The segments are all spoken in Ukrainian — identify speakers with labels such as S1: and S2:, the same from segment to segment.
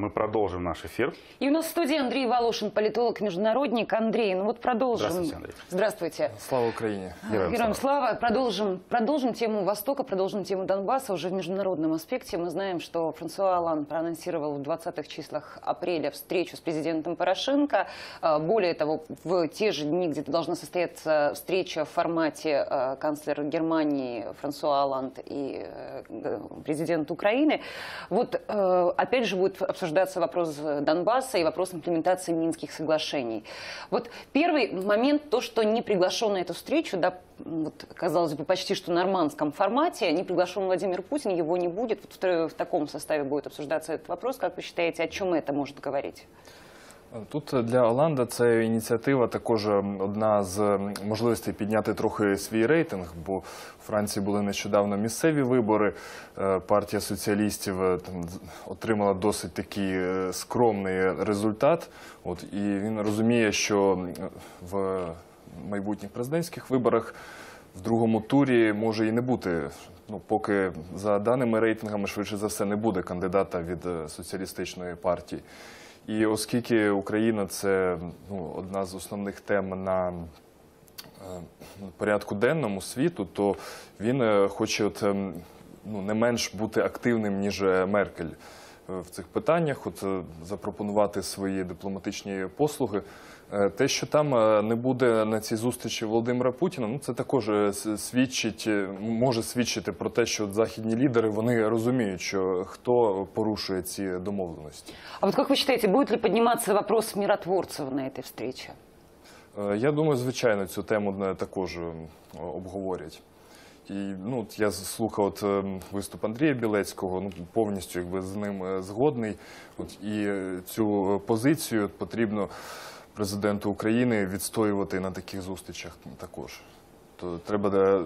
S1: Мы продолжим наш эфир.
S2: И у нас в студии Андрей Волошин, политолог, международник. Андрей, ну вот продолжим.
S1: Здравствуйте, Андрей.
S2: Здравствуйте.
S3: Слава Україні!
S1: Героям
S2: Героям слава. Продолжим, продолжим тему Востока, продолжим тему Донбасса уже в международном аспекте. Мы знаем, что Франсуа Олан проанонсировал в 20-х числах апреля встречу с президентом Порошенко. А, Более того, в те же дни где-то должна состояться встреча в формате э, канцлер Германии Франсуа Оланд и э, президент Украины. Вот э, опять же будет обсуждаться вопрос Донбасса и вопрос имплементации Минских соглашений. Вот первый момент, то, что не приглашен на эту встречу, да, вот, казалось бы, почти что в нормандском формате, не приглашен Владимир Путин, его не будет. Вот в, в таком составе будет обсуждаться этот вопрос. Как вы считаете, о чем это может говорить?
S3: Тут для Оланда це ініціатива також одна з можливостей підняти трохи свій рейтинг, бо в Франції були нещодавно місцеві вибори. Е, Партія соціалістів е, отримала досить такий е, скромний результат. І він розуміє, що в майбутніх президентських виборах в другому турі може і не бути. Ну, поки за даними рейтингами, швидше за все, не буде кандидата від соціалістичної партії. І оскільки Україна це ну, одна з основних тем на е, порядку денному світу, то він е, хоче от, ем, ну, не менш бути активним, ніж е, Меркель в цих питаннях, от запропонувати свої дипломатичні послуги. Е, Те, що там е, не буде на цій зустрічі Володимира Путіна, ну це також е, свідчить, може свідчити про те, що західні лідери вони розуміють, що хто порушує ці домовленості.
S2: А вот как вы считаете, будет ли подниматься вопрос миротворцев на встрече?
S3: Е, Я думаю, звичайно, цю тему також обговорять. І ну, я слухав от, виступ Андрія Білецького, ну, повністю якби, з ним згодний. От, і цю позицію потрібно президенту України відстоювати на таких зустрічах також. То треба е,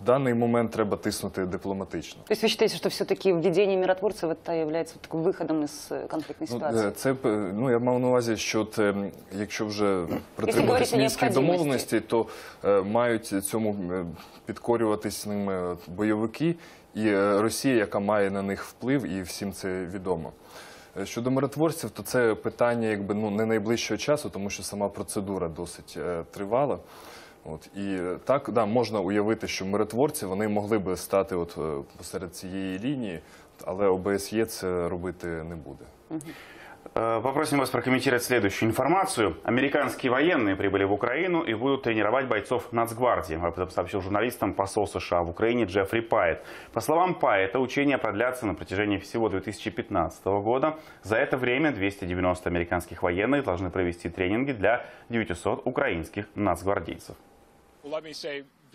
S3: в даний момент треба тиснути дипломатично.
S2: То есть вы считаете, что все-таки введение миротворцев это является вот таким выходом из э, конфликтной
S3: Ну,
S2: ситуации?
S3: е, це п- ну я мав на увазі, що от, ем, якщо вже притримуватись
S2: говорити
S3: мінських
S2: необхідності.
S3: домовленостей, то е, мають цьому е, підкорюватись ними бойовики і е, Росія, яка має на них вплив, і всім це відомо. Е, Щодо миротворців, то це питання якби ну не найближчого часу, тому що сама процедура досить е, тривала. От і так да можна уявити, що миротворці вони могли би стати от е, посеред цієї лінії, але ОБСЄ це робити не буде.
S1: Э, Попросим вас прокомментировать следующую информацию. Американские военные прибыли в Украину и будут тренировать бойцов Нацгвардии. Об этом сообщил журналистам посол США в Украине Джеффри Пайет. По словам Пайета, учения продлятся на протяжении всего 2015 года. За это время 290 американских военных должны провести тренинги для 900 украинских нацгвардейцев.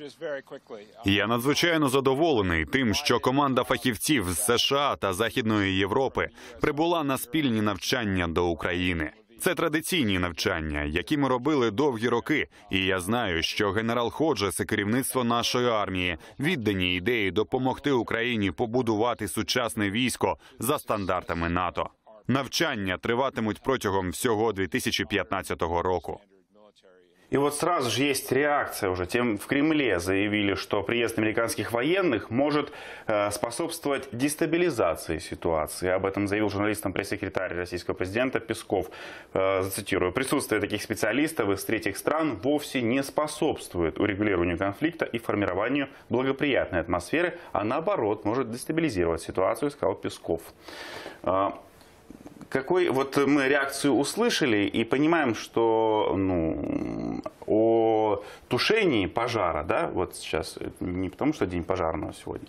S4: Uh,
S5: Я надзвичайно задоволений тим, що команда фахівців з США та Західної Європи прибула на спільні навчання до України. Це традиційні навчання, які ми робили довгі роки. І я знаю, що генерал Ходжес і керівництво нашої армії віддані ідеї допомогти Україні побудувати сучасне військо за стандартами НАТО. Навчання триватимуть протягом всього 2015 року.
S1: И вот сразу же есть реакция уже. Тем в Кремле заявили, что приезд американских военных может э, способствовать дестабилизации ситуации. Об этом заявил журналистам пресс-секретарь российского президента Песков. Э, зацитирую. Присутствие таких специалистов из третьих стран вовсе не способствует урегулированию конфликта и формированию благоприятной атмосферы, а наоборот может дестабилизировать ситуацию, сказал Песков. Э, какой вот мы реакцию услышали и понимаем, что ну, о тушении пожара, да, вот сейчас не потому, что день пожарного сегодня,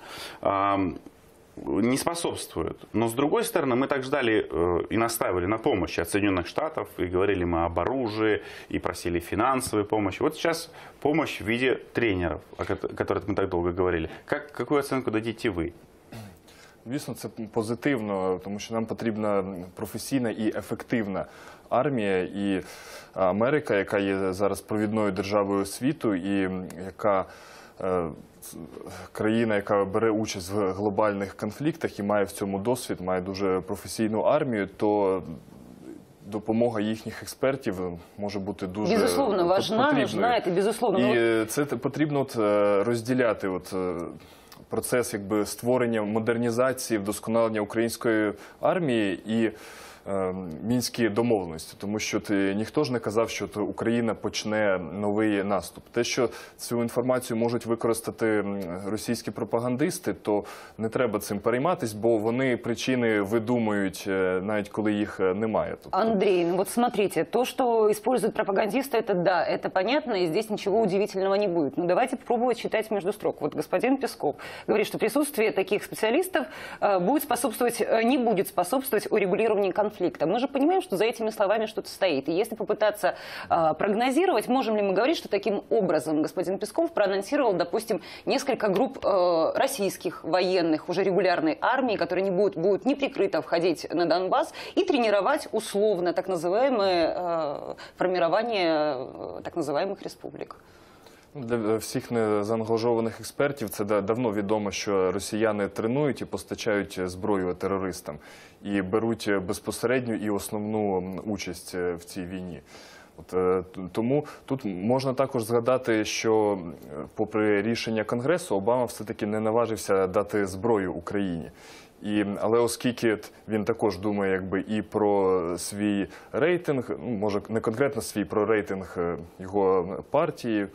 S1: не способствует. Но с другой стороны, мы так ждали э, и настаивали на помощи от Соединенных Штатов, и говорили мы об оружии, и просили финансовой помощи. Вот сейчас помощь в виде тренеров, о которых мы так долго говорили. Как, какую оценку дадите вы?
S3: Звісно, це позитивно, тому що нам потрібна професійна і ефективна армія. І Америка, яка є зараз провідною державою світу, і яка е, країна, яка бере участь в глобальних конфліктах і має в цьому досвід, має дуже професійну армію, то допомога їхніх експертів може бути дуже
S2: Безусловно, важна,
S3: потрібною.
S2: это безусловно.
S3: І е, це потрібно от, е, розділяти от, е, процес якби, створення модернізації, вдосконалення української армії. І мінські домовленості, тому що ти, ніхто ж не казав, що то Україна почне новий наступ. Те, що цю інформацію можуть використати м, російські пропагандисти, то не треба цим перейматись, бо вони причини видумують е, навіть коли їх е, немає. Тобто,
S2: Андрей, ну вот смотрите, то, что используют пропагандисты, это да, это понятно, и здесь ничего удивительного не будет. Но давайте пробовать читать между строк. Вот господин Песков говорит, что присутствие таких специалистов э, будет способствовать, э, не будет способствовать урегулированию конфликта. Мы же понимаем, что за этими словами что-то стоит. И если попытаться э, прогнозировать, можем ли мы говорить, что таким образом господин Песков проанонсировал, допустим, несколько групп э, российских военных, уже регулярной армии, которые не будут, будут неприкрыто входить на Донбасс и тренировать условно так называемое э, формирование э, так называемых республик.
S3: Для всіх незаангажованих експертів це да- давно відомо, що росіяни тренують і постачають зброю терористам і беруть безпосередню і основну участь е, в цій війні. От, е, тому тут можна також згадати, що попри рішення Конгресу, Обама все-таки не наважився дати зброю Україні. І, але оскільки він також думає якби і про свій рейтинг, ну, може не конкретно свій, про рейтинг е, його партії,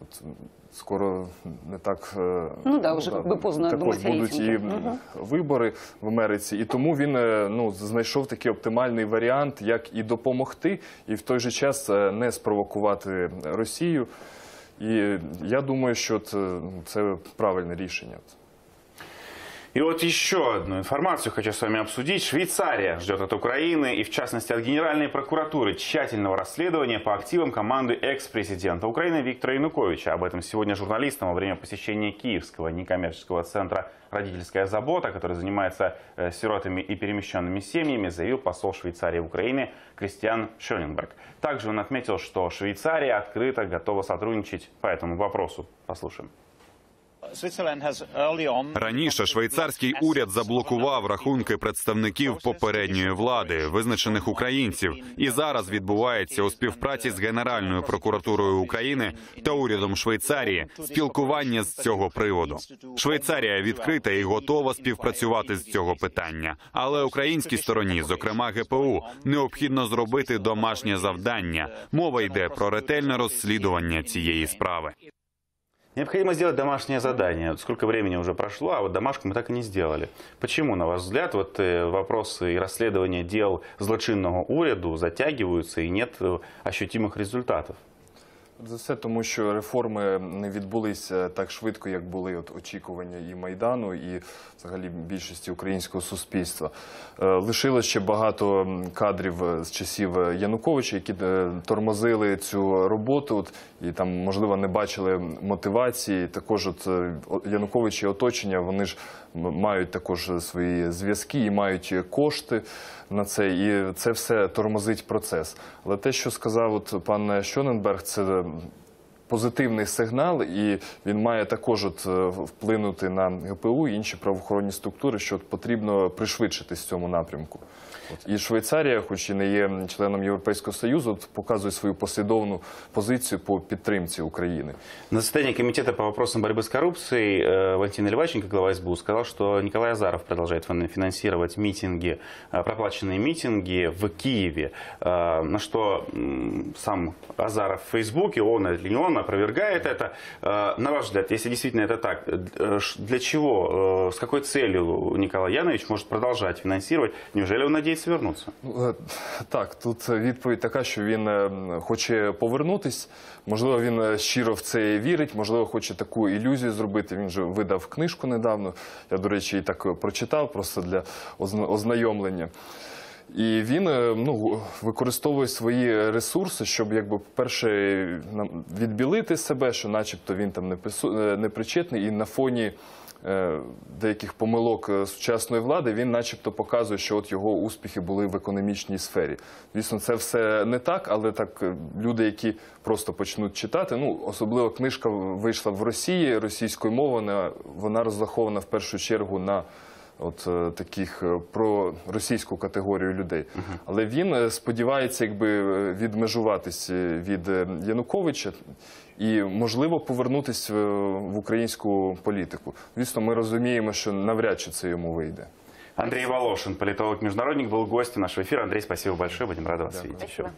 S3: От, скоро не так е,
S2: Ну да, вже якби поздно
S3: також будуть і угу. вибори в Америці, і тому він е, ну знайшов такий оптимальний варіант, як і допомогти, і в той же час е, не спровокувати Росію. І я думаю, що це, ну, це правильне рішення.
S1: И вот еще одну информацию хочу с вами обсудить. Швейцария ждет от Украины и, в частности, от Генеральной прокуратуры тщательного расследования по активам команды экс-президента Украины Виктора Януковича. Об этом сегодня журналистам во время посещения Киевского некоммерческого центра «Родительская забота», который занимается э, сиротами и перемещенными семьями, заявил посол Швейцарии в Украине Кристиан Шоненберг. Также он отметил, что Швейцария открыто готова сотрудничать по этому вопросу. Послушаем.
S5: Раніше швейцарський уряд заблокував рахунки представників попередньої влади, визначених українців, і зараз відбувається у співпраці з Генеральною прокуратурою України та урядом Швейцарії спілкування з цього приводу. Швейцарія відкрита і готова співпрацювати з цього питання, але українській стороні, зокрема ГПУ, необхідно зробити домашнє завдання. Мова йде про ретельне розслідування цієї справи.
S1: Необходимо сделать домашнее задание. Вот Сколько времени уже прошло, а вот домашку мы так и не сделали. Почему, на ваш взгляд, вот э, вопросы и расследования дел злочинного уряду затягиваются и нет э, ощутимых результатов?
S3: За все тому, що реформи не відбулися так швидко, як були от очікування і майдану, і взагалі більшості українського суспільства. Е, Лишилось ще багато кадрів з часів Януковича, які е, тормозили цю роботу, от, і там можливо не бачили мотивації. Також от е, Янукович і оточення вони ж мають також свої зв'язки і мають кошти на це, і це все тормозить процес. Але те, що сказав от пан Щоненберг, це um, позитивний сигнал, і він має також от е, вплинути на ГПУ і інші правоохоронні структури, що от потрібно пришвидшитись в цьому напрямку. От. І Швейцарія, хоч і не є членом Європейського Союзу, от показує свою послідовну позицію по підтримці України.
S1: На заседании Комитета по вопросам борьбы с коррупцией э, Валентин Наливайченко, глава СБУ, сказал, что Николай Азаров продолжает фин- финансировать митинги, э, проплаченные митинги в Киеве. Э, На что м, сам Азаров в Фейсбуке, он или не он, опровергает это. Э, На ваш взгляд, если действительно это так, э, ш- для чего, э, с какой целью Николай Янович может продолжать финансировать? Неужели он надеется вернуться?
S3: Ну, е, Так, тут відповідь така, що він е, хоче повернутись. Можливо, він е, щиро в це вірить, можливо, хоче таку ілюзію зробити. Він вже видав книжку недавно. Я, до речі, і так е, прочитав просто для озна- ознайомлення. І він е, ну, використовує свої ресурси, щоб, якби, по-перше, нам- відбілити себе, що начебто він там не е, не причетний, і на фоні е, деяких помилок сучасної влади він начебто показує, що от його успіхи були в економічній сфері. Звісно, це все не так, але так люди, які просто почнуть читати, ну особливо книжка вийшла в Росії російською мовою, вона розрахована в першу чергу на от е, таких е, про російську категорію людей. Але він е, сподівається, якби е, відмежуватись е, від е, Януковича і можливо повернутися в українську політику. Звісно, ми розуміємо, що навряд чи це йому вийде.
S1: Андрей Волошин, политолог-международник, был гостем нашего эфира. Андрей, спасибо большое. Будем рады вас видеть еще.
S2: Спасибо.